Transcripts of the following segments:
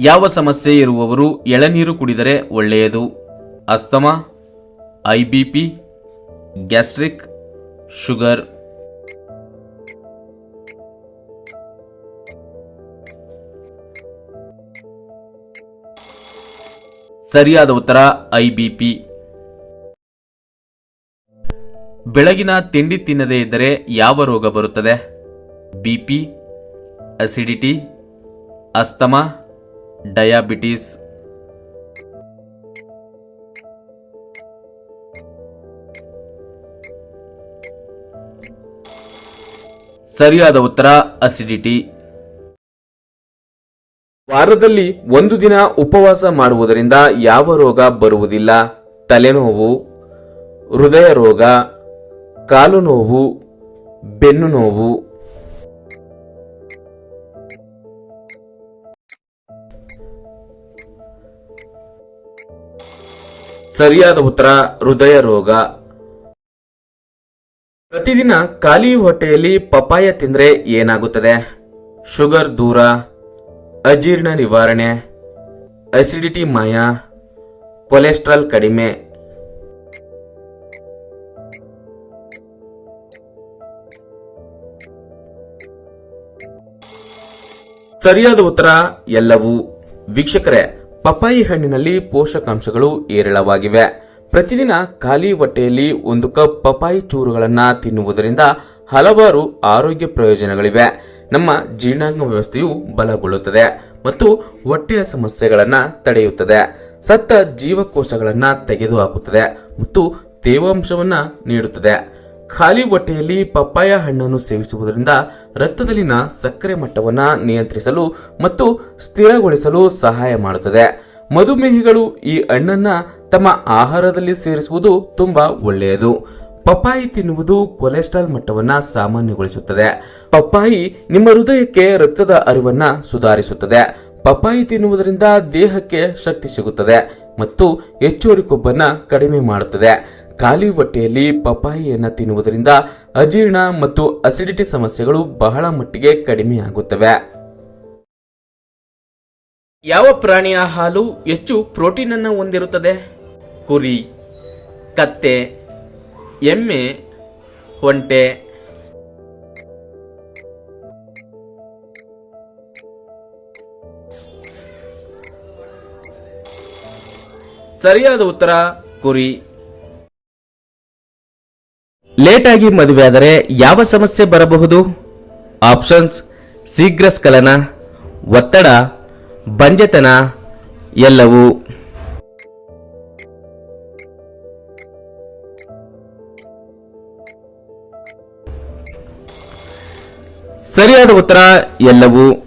ಯಾವ ಸಮಸ್ಯೆ ಇರುವವರು ಎಳನೀರು ಕುಡಿದರೆ ಒಳ್ಳೆಯದು. Asthma, I B P, gastric, sugar. ಸರಿಯಾದ ಉತ್ತರ, ಐ ಬಿ ಪಿ. ಬೆಳಗಿನ ತಿಂಡಿ ತಿನ್ನದೇ ಇದ್ದರೆ ಯಾವ ರೋಗ ಬರುತ್ತದೆ? BP acidity, asthma diabetes. ಸರಿಯಾದ ಉತ್ತರ, ಅಸಿಡಿಟಿ. ವಾರದಲ್ಲಿ ಒಂದು ದಿನ ಉಪವಾಸ ಮಾಡುವುದರಿಂದ ಯಾವ ರೋಗ ಬರುವುದಿಲ್ಲ? ತಲೆನೋವು, ಹೃದಯ ರೋಗ, ಕಾಲು ನೋವು, ಬೆನ್ನು ನೋವು. ಸರಿಯಾದ ಉತ್ತರ, ಹೃದಯ ರೋಗ. ಪ್ರತಿದಿನ ಖಾಲಿ ಹೊಟ್ಟೆಯಲ್ಲಿ ಪಪಾಯ ತಿಂದ್ರೆ ಏನಾಗುತ್ತದೆ? ಶುಗರ್ ದೂರ, ಅಜೀರ್ಣ ನಿವಾರಣೆ, ಅಸಿಡಿಟಿ ಮಾಯ, ಕೊಲೆಸ್ಟ್ರಾಲ್ ಕಡಿಮೆ. ಸರಿಯಾದ ಉತ್ತರ ಎಲ್ಲವೂ. ವೀಕ್ಷಕರೇ ಪಪ್ಪಾಯಿ ಹಣ್ಣಿನಲ್ಲಿ ಪೋಷಕಾಂಶಗಳು ಏರಳವಾಗಿವೆ. ಪ್ರತಿದಿನ ಖಾಲಿ ಹೊಟ್ಟೆಯಲ್ಲಿ ಒಂದು ಕಪ್ ಪಪಾಯಿ ಚೂರುಗಳನ್ನ ತಿನ್ನುವುದರಿಂದ ಹಲವಾರು ಆರೋಗ್ಯ ಪ್ರಯೋಜನಗಳಿವೆ. ನಮ್ಮ ಜೀರ್ಣಾಂಗ ವ್ಯವಸ್ಥೆಯು ಬಲಗೊಳ್ಳುತ್ತದೆ ಮತ್ತು ಹೊಟ್ಟೆಯ ಸಮಸ್ಯೆಗಳನ್ನ ತಡೆಯುತ್ತದೆ. ಸತ್ತ ಜೀವಕೋಶಗಳನ್ನ ತೆಗೆದುಹಾಕುತ್ತದೆ ಮತ್ತು ತೇವಾಂಶವನ್ನ ನೀಡುತ್ತದೆ. ಖಾಲಿ ಹೊಟ್ಟೆಯಲ್ಲಿ ಪಪ್ಪಾಯ ಹಣ್ಣನ್ನು ಸೇವಿಸುವುದರಿಂದ ರಕ್ತದಲ್ಲಿನ ಸಕ್ಕರೆ ಮಟ್ಟವನ್ನ ನಿಯಂತ್ರಿಸಲು ಮತ್ತು ಸ್ಥಿರಗೊಳಿಸಲು ಸಹಾಯ ಮಾಡುತ್ತದೆ. ಮಧುಮೇಹಿಗಳು ಈ ಹಣ್ಣನ್ನ ತಮ್ಮ ಆಹಾರದಲ್ಲಿ ಸೇರಿಸುವುದು ತುಂಬಾ ಒಳ್ಳೆಯದು. ಪಪ್ಪಾಯಿ ತಿನ್ನುವುದು ಕೊಲೆಸ್ಟ್ರಾಲ್ ಮಟ್ಟವನ್ನ ಸಾಮಾನ್ಯಗೊಳಿಸುತ್ತದೆ. ಪಪ್ಪಾಯಿ ನಿಮ್ಮ ಹೃದಯಕ್ಕೆ ರಕ್ತದ ಅರಿವನ್ನ ಸುಧಾರಿಸುತ್ತದೆ. ಪಪ್ಪಾಯಿ ತಿನ್ನುವುದರಿಂದ ದೇಹಕ್ಕೆ ಶಕ್ತಿ ಸಿಗುತ್ತದೆ ಮತ್ತು ಹೆಚ್ಚುವರಿ ಕೊಬ್ಬನ್ನ ಕಡಿಮೆ ಮಾಡುತ್ತದೆ. ಖಾಲಿ ಹೊಟ್ಟೆಯಲ್ಲಿ ಪಪಾಯಿಯನ್ನು ತಿನ್ನುವುದರಿಂದ ಅಜೀರ್ಣ ಮತ್ತು ಅಸಿಡಿಟಿ ಸಮಸ್ಯೆಗಳು ಬಹಳ ಮಟ್ಟಿಗೆ ಕಡಿಮೆಯಾಗುತ್ತವೆ ಯಾವ ಪ್ರಾಣಿಯ ಹಾಲು ಹೆಚ್ಚು ಪ್ರೋಟೀನ್ ಅನ್ನು ಹೊಂದಿರುತ್ತದೆ? ಕುರಿ, ಕತ್ತೆ, ಎಮ್ಮೆ, ಒಂಟೆ. ಸರಿಯಾದ ಉತ್ತರ ಕುರಿ. ಲೇಟಾಗಿ ಮದುವೆಯಾದರೆ ಯಾವ ಸಮಸ್ಯೆ ಬರಬಹುದು? ಆಪ್ಷನ್ಸ್ ಶೀಘ್ರ ಸ್ಖಲನ, ಒತ್ತಡ, ಬಂಜೆತನ ಎಲ್ಲವೂ. ಸರಿಯಾದ ಉತ್ತರ ಎಲ್ಲವೂ.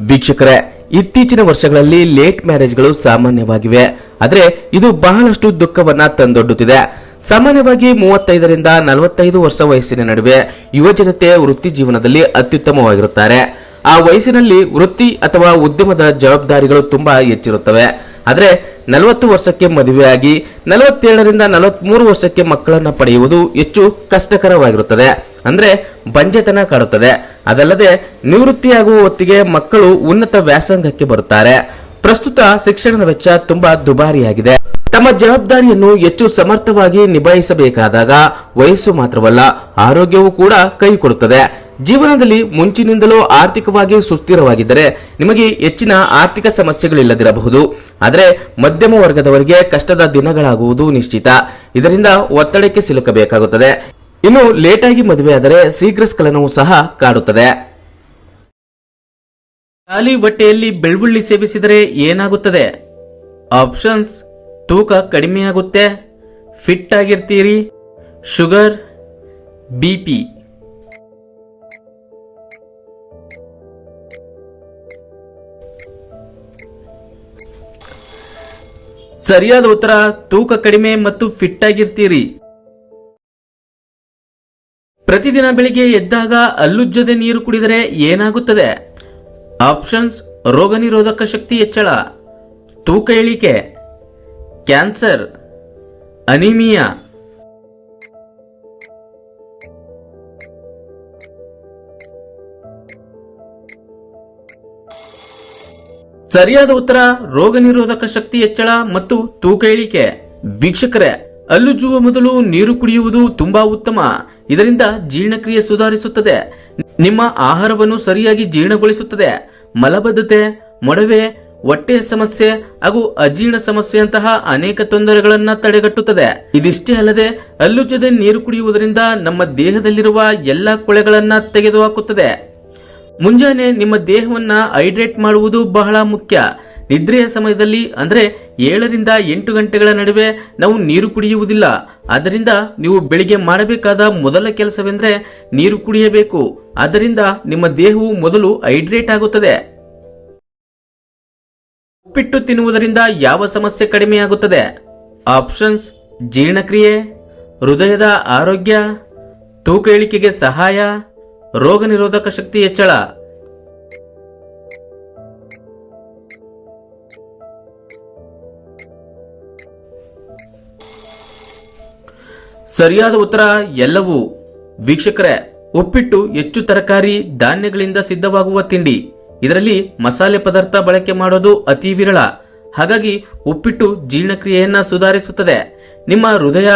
ವೀಕ್ಷಕರೇ, ಇತ್ತೀಚಿನ ವರ್ಷಗಳಲ್ಲಿ ಲೇಟ್ ಮ್ಯಾರೇಜ್ಗಳು ಸಾಮಾನ್ಯವಾಗಿವೆ. ಆದರೆ ಇದು ಬಹಳಷ್ಟು ದುಃಖವನ್ನ ತಂದೊಡ್ಡುತ್ತಿದೆ. ಸಾಮಾನ್ಯವಾಗಿ ಮೂವತ್ತೈದರಿಂದ ನಲವತ್ತೈದು ವರ್ಷ ವಯಸ್ಸಿನ ನಡುವೆ ಯುವಜನತೆ ವೃತ್ತಿ ಜೀವನದಲ್ಲಿ ಅತ್ಯುತ್ತಮವಾಗಿರುತ್ತಾರೆ. ಆ ವಯಸ್ಸಿನಲ್ಲಿ ವೃತ್ತಿ ಅಥವಾ ಉದ್ಯಮದ ಜವಾಬ್ದಾರಿಗಳು ತುಂಬಾ ಹೆಚ್ಚಿರುತ್ತವೆ. ಆದರೆ ನಲವತ್ತು ವರ್ಷಕ್ಕೆ ಮದುವೆಯಾಗಿ ನಲವತ್ತೇಳರಿಂದ ನಲವತ್ಮೂರು ವರ್ಷಕ್ಕೆ ಮಕ್ಕಳನ್ನು ಪಡೆಯುವುದು ಹೆಚ್ಚು ಕಷ್ಟಕರವಾಗಿರುತ್ತದೆ. ಅಂದ್ರೆ ಬಂಜೆತನ ಕಾಡುತ್ತದೆ. ಅದಲ್ಲದೆ ನಿವೃತ್ತಿಯಾಗುವ ಹೊತ್ತಿಗೆ ಮಕ್ಕಳು ಉನ್ನತ ವ್ಯಾಸಂಗಕ್ಕೆ ಬರುತ್ತಾರೆ. ಪ್ರಸ್ತುತ ಶಿಕ್ಷಣದ ವೆಚ್ಚ ತುಂಬಾ ದುಬಾರಿಯಾಗಿದೆ. ತಮ್ಮ ಜವಾಬ್ದಾರಿಯನ್ನು ಹೆಚ್ಚು ಸಮರ್ಥವಾಗಿ ನಿಭಾಯಿಸಬೇಕಾದಾಗ ವಯಸ್ಸು ಮಾತ್ರವಲ್ಲ, ಆರೋಗ್ಯವೂ ಕೂಡ ಕೈ ಕೊಡುತ್ತದೆ. ಜೀವನದಲ್ಲಿ ಮುಂಚಿನಿಂದಲೂ ಆರ್ಥಿಕವಾಗಿ ಸುಸ್ಥಿರವಾಗಿದ್ದರೆ ನಿಮಗೆ ಹೆಚ್ಚಿನ ಆರ್ಥಿಕ ಸಮಸ್ಯೆಗಳಿಲ್ಲದಿರಬಹುದು. ಆದರೆ ಮಧ್ಯಮ ವರ್ಗದವರಿಗೆ ಕಷ್ಟದ ದಿನಗಳಾಗುವುದು ನಿಶ್ಚಿತ. ಇದರಿಂದ ಒತ್ತಡಕ್ಕೆ ಸಿಲುಕಬೇಕಾಗುತ್ತದೆ. ಇನ್ನು ಲೇಟಾಗಿ ಮದುವೆಯಾದರೆ ಶೀಘ್ರ ಸ್ಖಲನವೂ ಸಹ ಕಾಡುತ್ತದೆ. ಖಾಲಿ ಹೊಟ್ಟೆಯಲ್ಲಿ ಬೆಳ್ಳುಳ್ಳಿ ಸೇವಿಸಿದರೆ ಏನಾಗುತ್ತದೆ? ಆಪ್ಷನ್ಸ್ ತೂಕ ಕಡಿಮೆಯಾಗುತ್ತೆ ಫಿಟ್ ಆಗಿರ್ತೀರಿ. ಶುಗರ್ ಬಿ ಪಿ ಸರಿಯಾದ ಉತ್ತರ, ತೂಕ ಕಡಿಮೆ ಮತ್ತು ಫಿಟ್ ಆಗಿರ್ತೀರಿ. ಪ್ರತಿದಿನ ಬೆಳಿಗ್ಗೆ ಎದ್ದಾಗ ಅಲ್ಲುಜ್ಜದೆ ನೀರು ಕುಡಿದರೆ ಏನಾಗುತ್ತದೆ? ಆಪ್ಷನ್ಸ್ ರೋಗ ನಿರೋಧಕ ಶಕ್ತಿ ಹೆಚ್ಚಳ. ತೂಕ ಇಳಿಕೆ. Cancer, anaemia. ಸರಿಯಾದ ಉತ್ತರ ರೋಗ ನಿರೋಧಕ ಶಕ್ತಿ ಹೆಚ್ಚಳ ಮತ್ತು ತೂಕ ಇಳಿಕೆ. ವೀಕ್ಷಕರೇ ಅಲ್ಲುಜ್ಜುವ ಮೊದಲು ನೀರು ಕುಡಿಯುವುದು ತುಂಬಾ ಉತ್ತಮ. ಇದರಿಂದ ಜೀರ್ಣಕ್ರಿಯೆ ಸುಧಾರಿಸುತ್ತದೆ. ನಿಮ್ಮ ಆಹಾರವನ್ನು ಸರಿಯಾಗಿ ಜೀರ್ಣಗೊಳಿಸುತ್ತದೆ. ಮಲಬದ್ಧತೆ, ಮೊಡವೆ ಹೊಟ್ಟೆಯ ಸಮಸ್ಯೆ ಹಾಗೂ ಅಜೀರ್ಣ ಸಮಸ್ಯೆಯಂತಹ ಅನೇಕ ತೊಂದರೆಗಳನ್ನ ತಡೆಗಟ್ಟುತ್ತದೆ. ಇದಿಷ್ಟೇ ಅಲ್ಲದೆ ಹಲ್ಲುಜ್ಜದೆ ನೀರು ಕುಡಿಯುವುದರಿಂದ ನಮ್ಮ ದೇಹದಲ್ಲಿರುವ ಎಲ್ಲಾ ಕೊಳೆಗಳನ್ನ ತೆಗೆದುಹಾಕುತ್ತದೆ. ಮುಂಜಾನೆ ನಿಮ್ಮ ದೇಹವನ್ನ ಹೈಡ್ರೇಟ್ ಮಾಡುವುದು ಬಹಳ ಮುಖ್ಯ. ನಿದ್ರೆಯ ಸಮಯದಲ್ಲಿ ಅಂದ್ರೆ ಏಳರಿಂದ ಎಂಟು ಗಂಟೆಗಳ ನಡುವೆ ನಾವು ನೀರು ಕುಡಿಯುವುದಿಲ್ಲ. ಆದ್ದರಿಂದ ನೀವು ಬೆಳಿಗ್ಗೆ ಮಾಡಬೇಕಾದ ಮೊದಲ ಕೆಲಸವೆಂದ್ರೆ ನೀರು ಕುಡಿಯಬೇಕು. ಆದ್ದರಿಂದ ನಿಮ್ಮ ದೇಹವು ಮೊದಲು ಹೈಡ್ರೇಟ್ ಆಗುತ್ತದೆ. ಉಪ್ಪಿಟ್ಟು ತಿನ್ನುವುದರಿಂದ ಯಾವ ಸಮಸ್ಯೆ ಕಡಿಮೆಯಾಗುತ್ತದೆ? ಆಪ್ಷನ್ಸ್ ಜೀರ್ಣಕ್ರಿಯೆ, ಹೃದಯದ ಆರೋಗ್ಯ, ತೂಕ ಇಳಿಕೆಗೆ ಸಹಾಯ, ರೋಗ ನಿರೋಧಕ ಶಕ್ತಿ ಹೆಚ್ಚಳ. ಸರಿಯಾದ ಉತ್ತರ ಎಲ್ಲವೂ. ವೀಕ್ಷಕರೇ, ಉಪ್ಪಿಟ್ಟು ಹೆಚ್ಚು ತರಕಾರಿ ಧಾನ್ಯಗಳಿಂದ ಸಿದ್ಧವಾಗುವ ತಿಂಡಿ. ಇದರಲ್ಲಿ ಮಸಾಲೆ ಪದಾರ್ಥ ಬಳಕೆ ಮಾಡೋದು ಅತಿ ವಿರಳ. ಹಾಗಾಗಿ ಉಪ್ಪಿಟ್ಟು ಜೀರ್ಣಕ್ರಿಯೆಯನ್ನ ಸುಧಾರಿಸುತ್ತದೆ. ನಿಮ್ಮ ಹೃದಯ,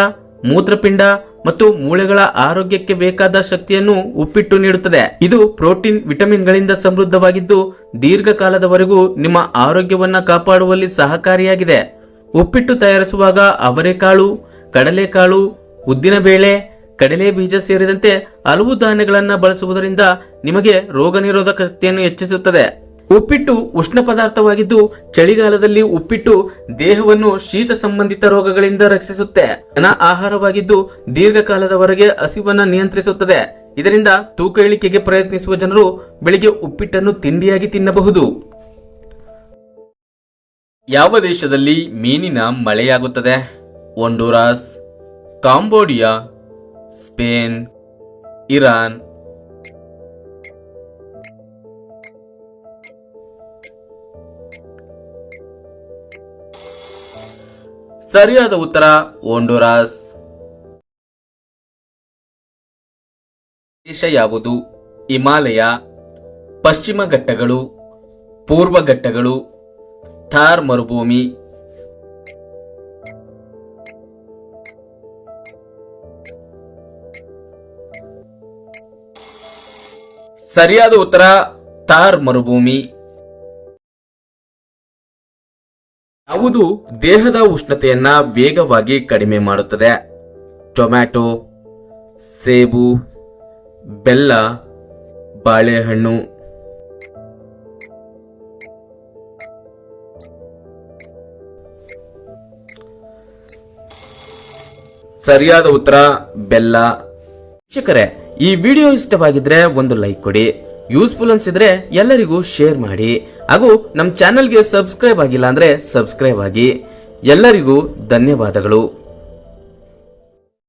ಮೂತ್ರಪಿಂಡ ಮತ್ತು ಮೂಳೆಗಳ ಆರೋಗ್ಯಕ್ಕೆ ಬೇಕಾದ ಶಕ್ತಿಯನ್ನು ಉಪ್ಪಿಟ್ಟು ನೀಡುತ್ತದೆ. ಇದು ಪ್ರೋಟೀನ್, ವಿಟಮಿನ್ಗಳಿಂದ ಸಮೃದ್ಧವಾಗಿದ್ದು ದೀರ್ಘಕಾಲದವರೆಗೂ ನಿಮ್ಮ ಆರೋಗ್ಯವನ್ನ ಕಾಪಾಡುವಲ್ಲಿ ಸಹಕಾರಿಯಾಗಿದೆ. ಉಪ್ಪಿಟ್ಟು ತಯಾರಿಸುವಾಗ ಅವರೆಕಾಳು, ಕಡಲೆಕಾಳು, ಉದ್ದಿನಬೇಳೆ ಕಡಲೆ ಬೀಜ ಸೇರಿದಂತೆ ಹಲವು ಧಾನ್ಯಗಳನ್ನ ಬಳಸುವುದರಿಂದ ನಿಮಗೆ ರೋಗ ನಿರೋಧಕ ಶಕ್ತಿಯನ್ನು ಹೆಚ್ಚಿಸುತ್ತದೆ. ಉಪ್ಪಿಟ್ಟು ಉಷ್ಣ ಪದಾರ್ಥವಾಗಿದ್ದು, ಚಳಿಗಾಲದಲ್ಲಿ ಉಪ್ಪಿಟ್ಟು ದೇಹವನ್ನು ಶೀತ ಸಂಬಂಧಿತ ರೋಗಗಳಿಂದ ರಕ್ಷಿಸುತ್ತೆ. ಘನ ಆಹಾರವಾಗಿದ್ದು ದೀರ್ಘಕಾಲದವರೆಗೆ ಹಸಿವನ್ನ ನಿಯಂತ್ರಿಸುತ್ತದೆ. ಇದರಿಂದ ತೂಕ ಇಳಿಕೆಗೆ ಪ್ರಯತ್ನಿಸುವ ಜನರು ಬೆಳಿಗ್ಗೆ ಉಪ್ಪಿಟ್ಟನ್ನು ತಿಂಡಿಯಾಗಿ ತಿನ್ನಬಹುದು. ಯಾವ ದೇಶದಲ್ಲಿ ಮೀನಿನ ಮಳೆಯಾಗುತ್ತದೆ? ಒಂಡೂರಾಸ್ ಕಾಂಬೋಡಿಯಾ ಸ್ಪೇನ್ ಇರಾನ್ ಸರಿಯಾದ ಉತ್ತರ ಒಂಡೂರಾಸ್ ದೇಶ ಯಾವುದು? ಹಿಮಾಲಯ. ಪಶ್ಚಿಮ ಘಟ್ಟಗಳು ಪೂರ್ವ ಘಟ್ಟಗಳು ಥಾರ್ ಮರುಭೂಮಿ. ಸರಿಯಾದ ಉತ್ತರ ಥಾರ್ ಮರುಭೂಮಿ. ಯಾವುದು ದೇಹದ ಉಷ್ಣತೆಯನ್ನ ವೇಗವಾಗಿ ಕಡಿಮೆ ಮಾಡುತ್ತದೆ? ಟೊಮ್ಯಾಟೊ, ಸೇಬು, ಬೆಲ್ಲ, ಬಾಳೆಹಣ್ಣು. ಸರಿಯಾದ ಉತ್ತರ, ಬೆಲ್ಲ. ವೀಕ್ಷಕರೇ ಈ ವಿಡಿಯೋ ಇಷ್ಟವಾಗಿದ್ರೆ ಒಂದು ಲೈಕ್ ಕೊಡಿ. ಯೂಸ್ಫುಲ್ ಅನ್ಸಿದ್ರೆ ಎಲ್ಲರಿಗೂ ಶೇರ್ ಮಾಡಿ. ಹಾಗೂ ನಮ್ಮ ಚಾನೆಲ್ಗೆ ಸಬ್ಸ್ಕ್ರೈಬ್ ಆಗಿಲ್ಲ ಅಂದ್ರೆ ಸಬ್ಸ್ಕ್ರೈಬ್ ಆಗಿ. ಎಲ್ಲರಿಗೂ ಧನ್ಯವಾದಗಳು.